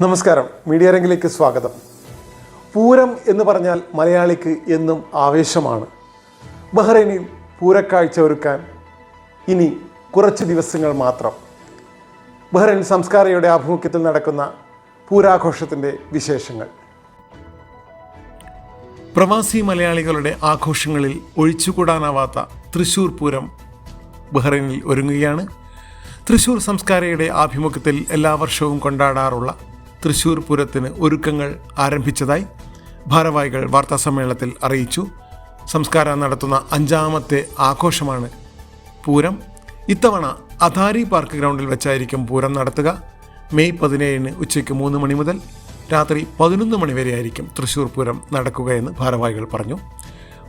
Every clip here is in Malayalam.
നമസ്കാരം. മീഡിയ രംഗിലേക്ക് സ്വാഗതം. പൂരം എന്ന് പറഞ്ഞാൽ മലയാളിക്ക് എന്നും ആവേശമാണ്. ബഹ്റൈനിൽ പൂരക്കാഴ്ച ഒരുക്കാൻ ഇനി കുറച്ച് ദിവസങ്ങൾ മാത്രം. ബഹ്റൈൻ സംസ്കാരയുടെ ആഭിമുഖ്യത്തിൽ നടക്കുന്ന പൂരാഘോഷത്തിന്റെ വിശേഷങ്ങൾ. പ്രവാസി മലയാളികളുടെ ആഘോഷങ്ങളിൽ ഒഴിച്ചുകൂടാനാവാത്ത തൃശൂർ പൂരം ബഹ്റൈനിൽ ഒരുങ്ങുകയാണ്. തൃശൂർ സംസ്കാരയുടെ ആഭിമുഖ്യത്തിൽ എല്ലാ വർഷവും കൊണ്ടാടാറുള്ള തൃശൂർ പൂരത്തിന് ഒരുക്കങ്ങൾ ആരംഭിച്ചതായി ഭാരവാഹികൾ വാർത്താസമ്മേളനത്തിൽ അറിയിച്ചു. സംസ്കാരം നടത്തുന്ന അഞ്ചാമത്തെ ആഘോഷമാണ് പൂരം. ഇത്തവണ അധാരി പാർക്ക് ഗ്രൗണ്ടിൽ വെച്ചായിരിക്കും പൂരം നടത്തുക. മെയ് പതിനേഴിന് ഉച്ചയ്ക്ക് മൂന്ന് മണി മുതൽ രാത്രി പതിനൊന്ന് മണി വരെയായിരിക്കും തൃശൂർ പൂരം നടക്കുകയെന്ന് ഭാരവാഹികൾ പറഞ്ഞു.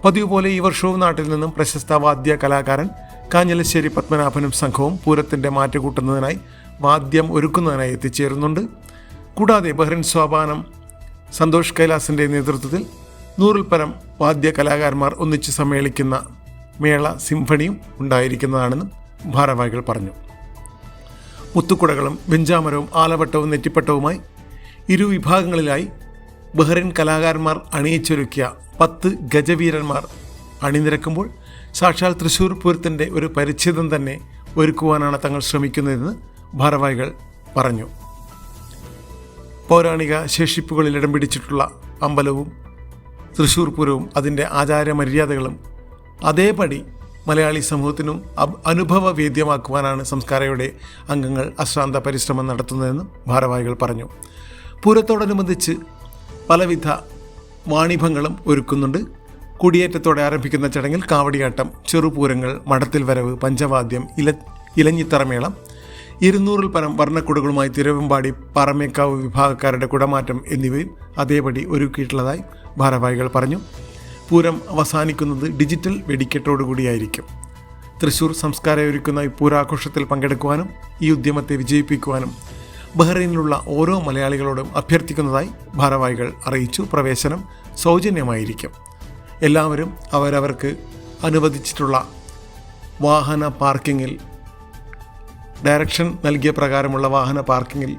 പതിവ് പോലെ ഈ വർഷവും നാട്ടിൽ നിന്നും പ്രശസ്ത വാദ്യ കലാകാരൻ കാഞ്ഞലശ്ശേരി പത്മനാഭനും സംഘവും പൂരത്തിന്റെ മാറ്റുകൂട്ടുന്നതിനായി വാദ്യം ഒരുക്കുന്നതിനായി എത്തിച്ചേരുന്നുണ്ട്. കൂടാതെ ബഹ്റിൻ സോപാനം സന്തോഷ് കൈലാസിന്റെ നേതൃത്വത്തിൽ നൂറിൽ പരം വാദ്യ കലാകാരന്മാർ ഒന്നിച്ച് സമ്മേളിക്കുന്ന മേള സിംഫണിയും ഉണ്ടായിരിക്കുന്നതാണെന്നും ഭാരവാഹികൾ പറഞ്ഞു. മുത്തുക്കുടകളും വെഞ്ചാമരവും ആലവട്ടവും നെറ്റിപ്പട്ടവുമായി ഇരു വിഭാഗങ്ങളിലായി ബഹ്റിൻ കലാകാരന്മാർ അണിയിച്ചൊരുക്കിയ പത്ത് ഗജവീരന്മാർ അണിനിരക്കുമ്പോൾ സാക്ഷാൽ തൃശ്ശൂർ പൂരത്തിന്റെ ഒരു പരിച്ഛേദം തന്നെ ഒരുക്കുവാനാണ് തങ്ങൾ ശ്രമിക്കുന്നതെന്ന് ഭാരവാഹികൾ പറഞ്ഞു. പൗരാണിക ശേഷിപ്പുകളിൽ ഇടം പിടിച്ചിട്ടുള്ള അമ്പലവും തൃശ്ശൂർ പൂരവും അതിന്റെ ആചാര മര്യാദകളും അതേപടി മലയാളി സമൂഹത്തിനും അബ് അനുഭവ വേദ്യമാക്കുവാനാണ് സംസ്കാരയുടെ അംഗങ്ങൾ അശ്രാന്ത പരിശ്രമം നടത്തുന്നതെന്നും ഭാരവാഹികൾ പറഞ്ഞു. പൂരത്തോടനുബന്ധിച്ച് പലവിധ വാണിഭങ്ങളും ഒരുക്കുന്നുണ്ട്. കുടിയേറ്റത്തോടെ ആരംഭിക്കുന്ന ചടങ്ങിൽ കാവടിയാട്ടം ചെറുപൂരങ്ങൾ മടത്തിൽ വരവ് പഞ്ചവാദ്യം ഇല ഇലഞ്ഞിത്തറമേളം ഇരുന്നൂറിൽ പരം വർണക്കുടകളുമായി തിരുവമ്പാടി പറമേക്കാവ് വിഭാഗക്കാരുടെ കുടമാറ്റം എന്നിവയും അതേപടി ഒരുക്കിയിട്ടുള്ളതായി ഭാരവാഹികൾ പറഞ്ഞു. പൂരം അവസാനിക്കുന്നത് ഡിജിറ്റൽ വെടിക്കെട്ടോടുകൂടിയായിരിക്കും. തൃശൂർ സംസ്കാരം ഒരുക്കുന്ന ഈ പൂരാഘോഷത്തിൽ പങ്കെടുക്കുവാനും ഈ ഉദ്യമത്തെ വിജയിപ്പിക്കുവാനും ബഹ്റൈനിലുള്ള ഓരോ മലയാളികളോടും അഭ്യർത്ഥിക്കുന്നതായി ഭാരവാഹികൾ അറിയിച്ചു. പ്രവേശനം സൗജന്യമായിരിക്കും. എല്ലാവരും അവരവർക്ക് അനുവദിച്ചിട്ടുള്ള വാഹന പാർക്കിങ്ങിൽ ഡയറക്ഷൻ നൽകിയ പ്രകാരമുള്ള വാഹന പാർക്കിങ്ങിൽ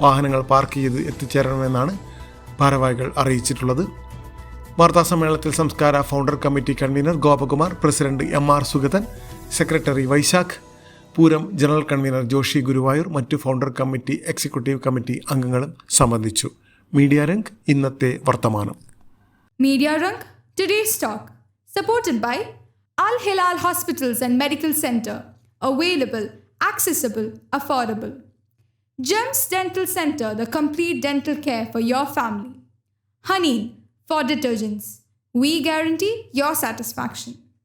വാഹനങ്ങൾ പാർക്ക് ചെയ്ത് എത്തിച്ചേരണമെന്നാണ് ഭാരവാഹികൾ അറിയിച്ചിട്ടുള്ളത്. വാർത്താസമ്മേളനത്തിൽ Samskara founder committee convener Gopakumar president M R Sugathan secretary Vaishakh Pooram general convener Joshi Guruvayur മറ്റു ഫൗണ്ടർ കമ്മിറ്റി എക്സിക്യൂട്ടീവ് കമ്മിറ്റി അംഗങ്ങളും സംബന്ധിച്ചു. മീഡിയ രംഗ് ഇന്നത്തെ വർത്തമാനം. Media Rang, today's talk, supported by Al Hilal Hospitals and Medical Center, available, accessible, affordable. Gems Dental Center, the complete dental care for your family. Honey for detergents. We guarantee your satisfaction.